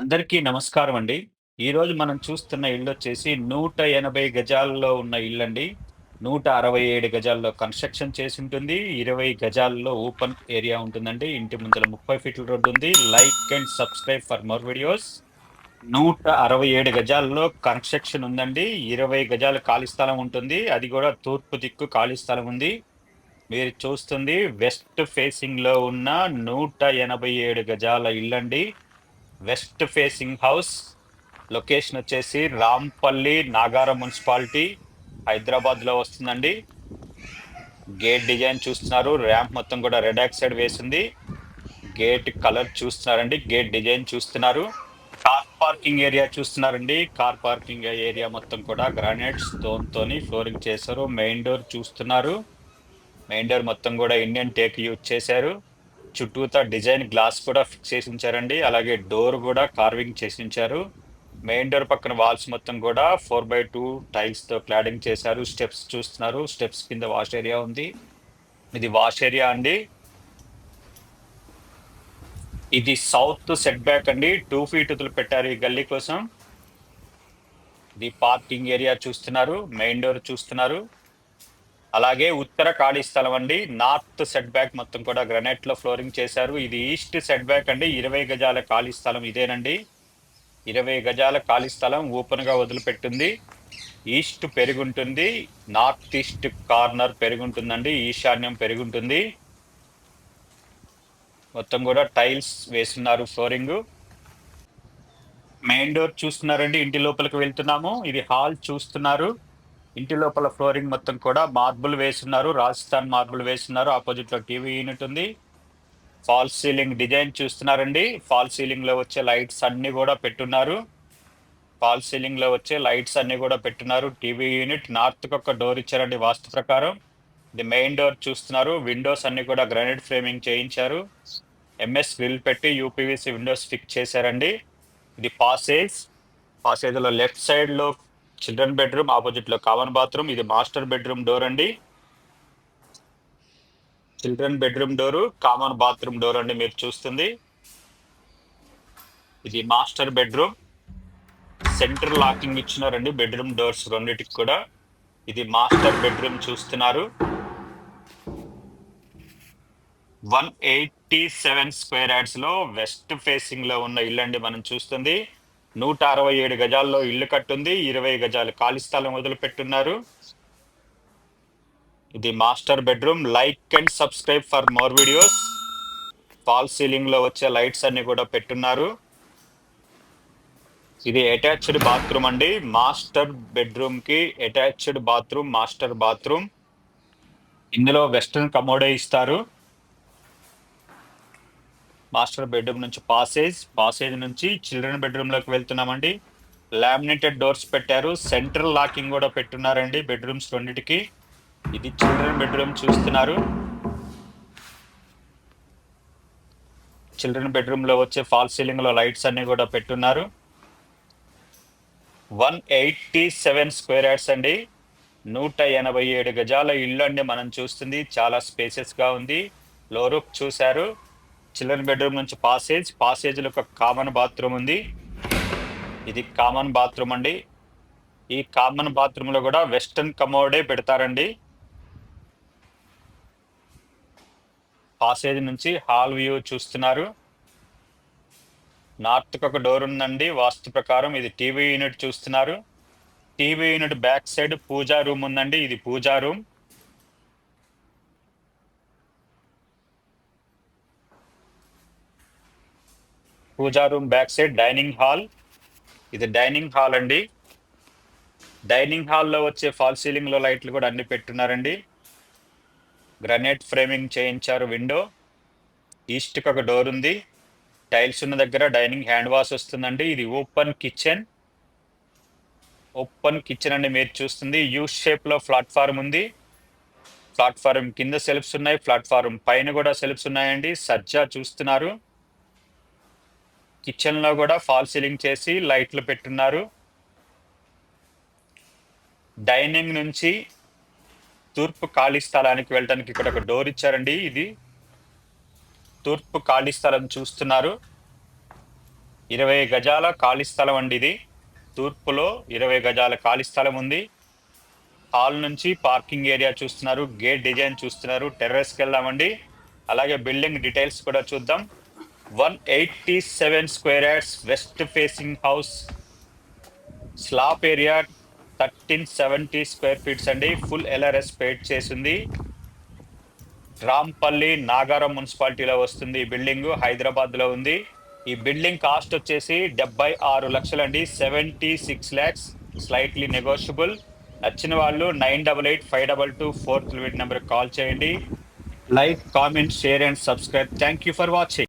అందరికీ నమస్కారం అండి. ఈరోజు మనం చూస్తున్న ఇల్లు వచ్చేసి నూట ఎనభై గజాల్లో ఉన్న ఇల్లు అండి నూట అరవై ఏడు గజాల్లో కన్‌స్ట్రక్షన్ చేసి ఉంటుంది ఇరవై గజాల్లో ఓపెన్ ఏరియా ఉంటుందండి. ఇంటి ముందర ముప్పై ఫీట్ల రోడ్డుంది. Like and subscribe for more videos. 167 గజాల్లో కన్‌స్ట్రక్షన్ ఉందండి. 20 గజాల ఖాళీ స్థలం ఉంటుంది. అది కూడా తూర్పు దిక్కు ఖాళీ స్థలం ఉంది. మీరు చూస్తుంది వెస్ట్ ఫేసింగ్‌లో ఉన్న 187 గజాల ఇల్లండి. West facing house. లొకేషన్ వచ్చేసి రాంపల్లి, నాగారం మున్సిపాలిటీ, హైదరాబాద్‌లో వస్తుందండి. గేట్ డిజైన్ చూస్తున్నారు. ర్యాంప్ మొత్తం కూడా రెడ్ ఆక్సైడ్ వేసింది గేట్ కలర్ చూస్తున్నారండి. గేట్ డిజైన్ చూస్తున్నారు. కార్ పార్కింగ్ ఏరియా చూస్తున్నారండి. కార్ పార్కింగ్ ఏరియా మొత్తం కూడా గ్రానైట్ స్టోన్‌తోని ఫ్లోరింగ్ చేశారు. మెయిన్ డోర్ చూస్తున్నారు. మెయిన్ డోర్ మొత్తం కూడా ఇండియన్ టేక్ యూజ్ చేశారు. చుట్టూతా డిజైన్ గ్లాస్ కూడా ఫిక్స్ చేసి ఉంచారండి. అలాగే డోర్ కూడా కార్వింగ్ చేసి ఉంచారు. మెయిన్ డోర్ పక్కన వాల్స్ మొత్తం కూడా 4/2 టైల్స్‌తో క్లాడింగ్ చేశారు. స్టెప్స్ చూస్తున్నారు. స్టెప్స్ కింద వాష్ ఏరియా ఉంది. ఇది వాష్ ఏరియా అండి. ఇది సౌత్ సెట్ బ్యాక్ అండి. టూ ఫీట్ వదిలిపెట్టారు ఈ గల్లీ కోసం. ఇది పార్కింగ్ ఏరియా చూస్తున్నారు. మెయిన్ డోర్ చూస్తున్నారు. అలాగే ఉత్తర ఖాళీ స్థలం అండి. నార్త్ సెట్ బ్యాక్ మొత్తం కూడా గ్రానైట్‌లో ఫ్లోరింగ్ చేశారు. ఇది ఈస్ట్ సెట్ బ్యాక్ అండి. 20 గజాల ఖాళీ స్థలం ఇదేనండి. 20 గజాల ఖాళీ స్థలం ఓపెన్‌గా వదిలిపెట్టింది ఈస్ట్ పెరుగుంటుంది. నార్త్ ఈస్ట్ కార్నర్ పెరుగుంటుందండి. ఈశాన్యం పెరుగుంటుంది. మొత్తం కూడా టైల్స్ వేస్తున్నారు ఫ్లోరింగు. మెయిన్ డోర్ చూస్తున్నారండి. ఇంటి లోపలికి వెళ్తున్నాము. ఇది హాల్ చూస్తున్నారు. ఇంటి లోపల ఫ్లోరింగ్ మొత్తం కూడా మార్బుల్ వేస్తున్నారు రాజస్థాన్ మార్బుల్ వేసున్నారు. ఆపోజిట్‌లో టీవీ యూనిట్ ఉంది. ఫాల్ సీలింగ్ డిజైన్ చూస్తున్నారండి. ఫాల్స్ సీలింగ్‌లో వచ్చే లైట్స్ అన్నీ కూడా పెట్టున్నారు. ఫాల్స్ సీలింగ్‌లో వచ్చే లైట్స్ అన్నీ కూడా పెట్టున్నారు. టీవీ యూనిట్ నార్త్ ఒక డోర్ ఇచ్చారండి వాస్తు ప్రకారం. ఇది మెయిన్ డోర్ చూస్తున్నారు. విండోస్ అన్నీ కూడా గ్రానైట్ ఫ్రేమింగ్ చేయించారు. ఎంఎస్ గ్రిల్ పెట్టి యూపీవీసీ విండోస్ ఫిక్స్ చేశారండి. ఇది పాసేజ్. పాసేజ్‌లో లెఫ్ట్ సైడ్‌లో చిల్డ్రన్ బెడ్‌రూమ్, ఆపోజిట్‌లో కామన్ బాత్రూమ్. ఇది మాస్టర్ బెడ్‌రూమ్ డోర్ అండి. Children bedroom door, common bathroom door అండి మీరు చూస్తుంది. ఇది మాస్టర్ బెడ్‌రూమ్. సెంటర్ లాకింగ్ ఇచ్చినారండి బెడ్‌రూమ్ డోర్స్ రెండింటికి కూడా. ఇది మాస్టర్ బెడ్‌రూమ్ చూస్తున్నారు. 187 స్క్వేర్ యార్డ్స్‌లో వెస్ట్ ఫేసింగ్‌లో ఉన్న ఇల్లు అండి మనం చూస్తుంది. 167 గజాల్లో ఇల్లు కట్టుంది. 20 గజాలు ఖాళీ స్థలం వదిలిపెట్టున్నారు. ఇది master bedroom. Like and subscribe for more videos. Fall సీలింగ్‌లో వచ్చే లైట్స్ అన్నీ కూడా పెట్టున్నారు. ఇది అటాచ్డ్ బాత్రూమ్ అండి. మాస్టర్ బెడ్‌రూమ్‌కి అటాచ్డ్ బాత్రూమ్, మాస్టర్ బాత్రూమ్. ఇందులో వెస్టర్న్ కమోడే ఇస్తారు. మాస్టర్ బెడ్‌రూమ్ నుంచి పాసేజ్. పాసేజ్ నుంచి చిల్డ్రన్ బెడ్‌రూమ్‌లోకి వెళ్తున్నామండి. లామినేటెడ్ డోర్స్ పెట్టారు. సెంట్రల్ లాకింగ్ కూడా పెట్టున్నారండి బెడ్‌రూమ్స్ రెండింటికి ఇది చిల్డ్రన్ బెడ్‌రూమ్ చూస్తున్నారు. చిల్డ్రన్ బెడ్‌రూమ్‌లో వచ్చే ఫాల్ సీలింగ్‌లో లైట్స్ అన్నీ కూడా పెట్టున్నారు. 187 స్క్వేర్ యార్డ్స్ అండి. 187 గజాల ఇల్లు అండి మనం చూస్తుంది. చాలా స్పేసెస్గా ఉంది. లో రూఫ్ చూశారు. చిల్డ్రన్ బెడ్‌రూమ్ నుంచి పాసేజ్. పాసేజ్‌లో ఒక కామన్ బాత్రూమ్ ఉంది. ఇది కామన్ బాత్రూమ్ అండి. ఈ కామన్ బాత్రూమ్‌లో కూడా వెస్టర్న్ కమోడే పెడతారండి. పాసేజ్ నుంచి హాల్ వ్యూ చూస్తున్నారు. నార్త్‌కి ఒక డోర్ ఉందండి వాస్తు ప్రకారం. ఇది టీవీ యూనిట్ చూస్తున్నారు. TV unit back side puja room ఉందండి. ఇది puja room. Puja room back side dining hall. ఇది డైనింగ్ హాల్ అండి. డైనింగ్ హాల్‌లో వచ్చే ఫాల్ సీలింగ్‌లో లైట్లు కూడా అన్ని పెట్టున్నారండి. గ్రనేట్ ఫ్రేమింగ్ చేయించారు విండో. ఈస్ట్‌కి ఒక డోర్ ఉంది. టైల్స్ ఉన్న దగ్గర డైనింగ్ హ్యాండ్ వాష్ వస్తుందండి. ఇది ఓపెన్ కిచెన్. ఓపెన్ కిచెన్ అండి మీరు చూస్తుంది. యూ షేప్‌లో ప్లాట్ఫారం ఉంది. ప్లాట్ఫారం కింద సెల్ఫ్స్ ఉన్నాయి. ప్లాట్ఫారం పైన కూడా సెల్ఫ్స్ ఉన్నాయండి. సజ్జా చూస్తున్నారు. కిచెన్‌లో కూడా ఫాల్ సీలింగ్ చేసి లైట్లు పెట్టున్నారు. డైనింగ్ నుంచి తూర్పు ఖాళీ స్థలానికి వెళ్ళటానికి ఇక్కడ ఒక డోర్ ఇచ్చారండి. ఇది తూర్పు ఖాళీ స్థలం చూస్తున్నారు. ఇరవై గజాల ఖాళీ స్థలం అండి ఇది తూర్పులో ఇరవై గజాల ఖాళీ స్థలం ఉంది హాల్ నుంచి పార్కింగ్ ఏరియా చూస్తున్నారు గేట్ డిజైన్ చూస్తున్నారు టెర్రస్కి వెళ్దామండి అలాగే బిల్డింగ్ డీటెయిల్స్ కూడా చూద్దాం one eighty seven square yards west facing house slab area thirteen seventy square feets అండి. ఫుల్ ఎల్ఆర్ఎస్ పేడ్ చేసింది. రాంపల్లి నాగారం మున్సిపాలిటీలో వస్తుంది ఈ బిల్డింగ్ హైదరాబాద్లో ఉంది. ఈ బిల్డింగ్ కాస్ట్ వచ్చేసి డెబ్బై ఆరు లక్షలండి seventy six lakhs slightly negotiable నచ్చిన వాళ్ళు nine double eight five double two four number call చేయండి. Like comment share and subscribe thank you for watching